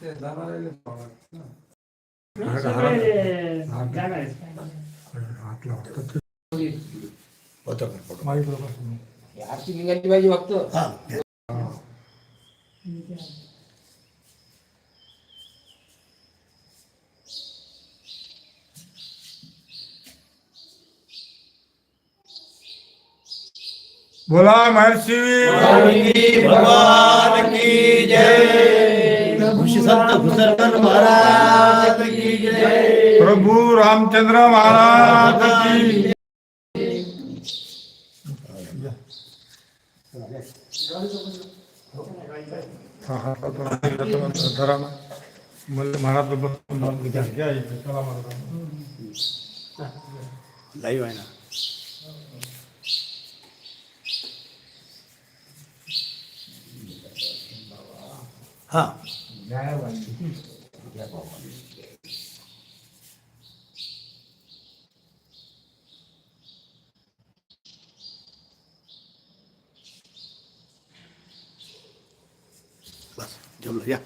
ते जाणारे आरती निघाली पाहिजे फक्त. बोला महर्षी. भगवान की जय. ऋषी संत घुसरकर महाराज की जय। प्रभू रामचंद्र महाराज की हा, हा, हा, धरा ना। मला महाराज बसून घ्या घ्या इथे. चला महाराज लाईव्ह आहे ना हा बस जेवलं या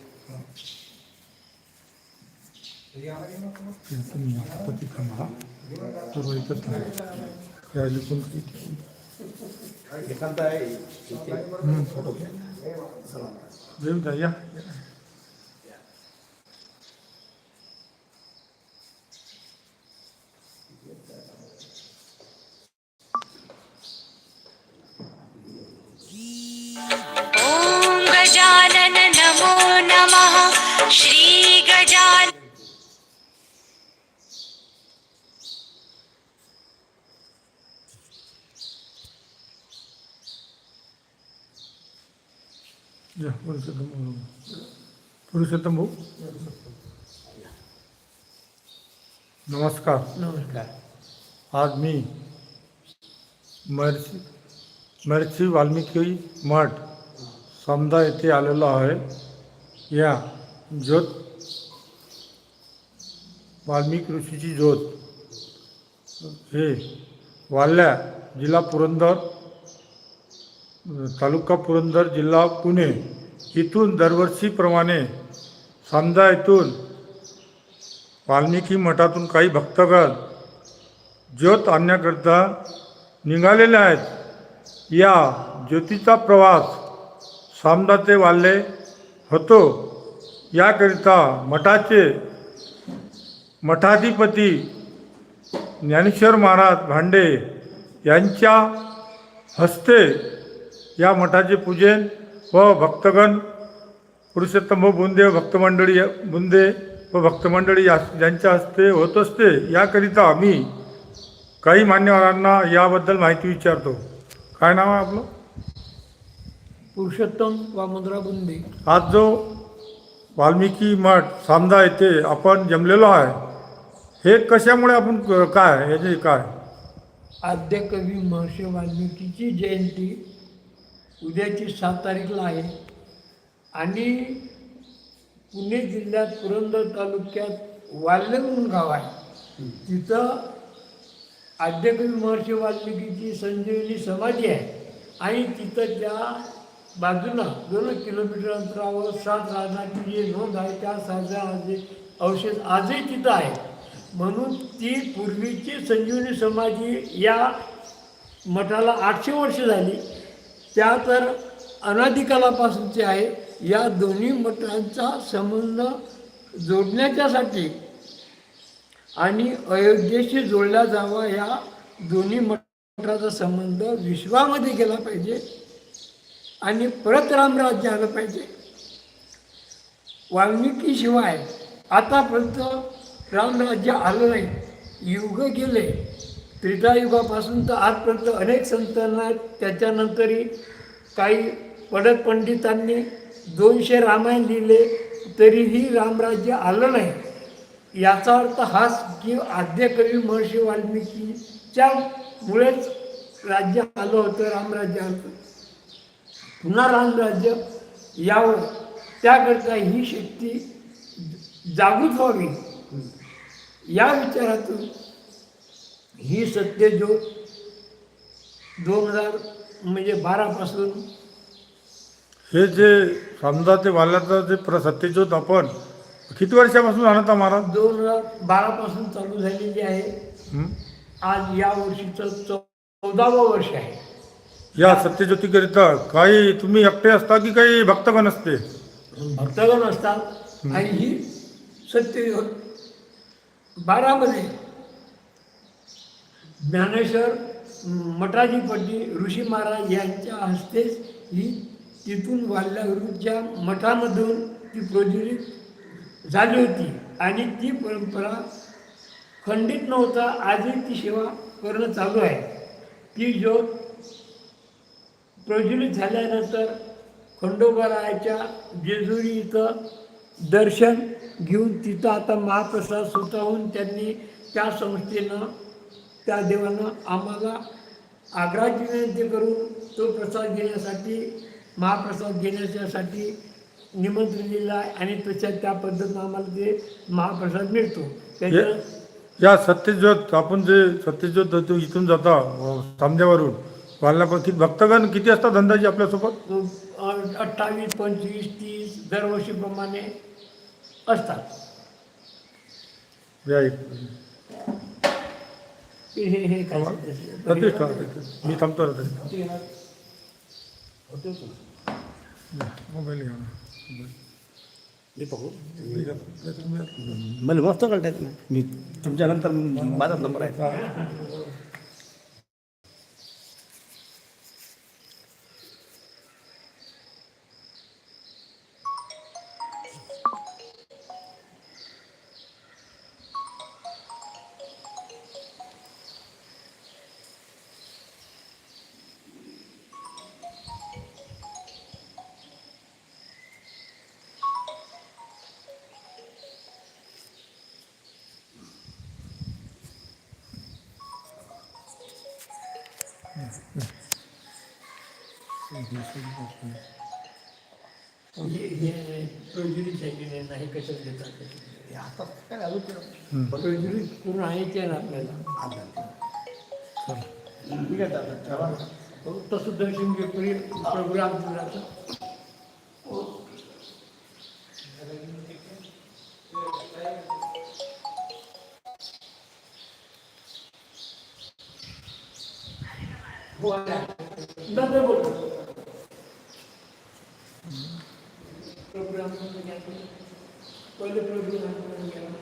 तुम्ही पती थांबा सर्व एकच नाही या लिखून हम्म, फोटो श्री गजानन या पुरुषोत्तम भाऊ. पुरुषोत्तम भाऊ. नमस्कार. नमस्कार. आज मी महर्षी महर्षी वाल्मिकी मठ समदा येथे आलेलो आहे. या ज्योत वाल्मिक ऋषीची ज्योत हे वाल्या जिल्हा पुरंदर तालुका पुरंदर जिल्हा पुणे. इथून दरवर्षीप्रमाणे समजा येथून वाल्मिकी मठातून काही भक्तगण ज्योत आणण्याकरता निघालेले आहेत. या ज्योतीचा प्रवास सामदा ते वाल्ले होतो. याकरिता मठाचे मठाधिपती ज्ञानेश्वर महाराज भांडे यांच्या हस्ते या मठाचे पूजन व भक्तगण पुरुषोत्तम बुंदे भक्तमंडळी बुंदे व भक्तमंडळी या यांच्या हस्ते होत असते याकरिता आम्ही काही मान्यवरांना याबद्दल माहिती विचारतो. काय नाव आहे आपलं? पुरुषोत्तम वामनराव बुंदे. आज जो वाल्मिकी मठ सामदा येथे आपण जमलेलो आहे. हे कशामुळे आपण क- काय याचे काय? आद्य कवी महर्षी वाल्मिकीची जयंती उद्याची सात तारीखला आहे. आणि पुणे जिल्ह्यात पुरंदर तालुक्यात वाल्ले म्हणून गाव आहे. तिथं आद्यकवी महर्षी वाल्मिकीची संजीवनी समाधी आहे. आणि तिथं त्या बाजूला दोन किलोमीटर अंतरावर सात राजाची जी नोंद आहे त्या साजा आज अवशेष आजही तिथं आहे. म्हणून ती पूर्वीची संजीवनी समाधी या मठाला आठशे वर्ष झाली. त्या तर अनादिकालापासूनची आहे. या दोन्ही मठांचा संबंध जोडण्याच्यासाठी आणि अयोध्येशी जोडला जावा या दोन्ही मठाचा संबंध विश्वामध्ये गेला पाहिजे. आणि परत रामराज्य आलं पाहिजे. वाल्मिकीशिवाय आतापर्यंत रामराज्य आलं नाही. युग गेले. त्रेतायुगापासून तर आजपर्यंत अनेक संतांना त्याच्यानंतरही काही पडत पंडितांनी दोनशे रामायण लिहिले तरीही रामराज्य आलं नाही. याचा अर्थ हाच की आद्यकवी महर्षी वाल्मिकीच्या मुळेच राज्य आलं होतं रामराज्य आलं पुन्हा रामराज्य यावं त्याकरता ही शक्ती जागृत व्हावी. या विचारातून ही सत्यज्योत दोन हजार म्हणजे बारापासून हे जे समजा ते वाल्याचं जे प्र सत्यशोध आपण किती वर्षापासून आणत महाराज दोन हजार बारापासून चालू झालेली आहे? आज या वर्षीचं चौदावं वर्ष आहे. या सत्यज्योतीकरिता काही तुम्ही एकटे असता की काही भक्तगण असते? भक्तगण असतात. आणि ही सत्य बारामध्ये ज्ञानेश्वर मठाधिपती ऋषी महाराज यांच्या हस्तेच ही तिथून वाल्ल्यावरूच्या मठामधून ती प्रज्वलित झाली होती. आणि ती परंपरा खंडित नव्हता. आजही ती सेवा करणं चालू आहे. ती ज्योत प्रज्वलित झाल्यानंतर खंडोबरायाच्या जेजुरी इथं दर्शन घेऊन तिथं आता महाप्रसाद स्वतःहून त्यांनी त्या संस्थेनं त्या देवानं आम्हाला आग्राची विनंती करून तो प्रसाद घेण्यासाठी महाप्रसाद घेण्याच्यासाठी निमंत्रण दिलं आहे आणि तशा त्या पद्धतीनं आम्हाला ते महाप्रसाद मिळतो. त्याच्या या सत्यज्योत आपण जे सत्यज्योत जातो इथून जाता सामन्यावरून वाल्यापासून किती भक्तगण किती असतात धंदाची आपल्यासोबत? अठ्ठावीस पंचवीस तीस दरवर्षीप्रमाणे असतात. या एक. हे हे हे काय. मी थांबतो ना तरी. मोबाईल घ्या. ना. मला मस्त कळतात ना मी तुमच्यानंतर माझाच नंबर आहे. आहे नाही कशात देतात प्रज्वलित करून आणायचे ना आपल्याला ठीक आहे दादा चला तसं दर्शन घेतोय प्रोग्राम दिलाचं दादा बोल प्रोग्राम पहिले प्रोग्राम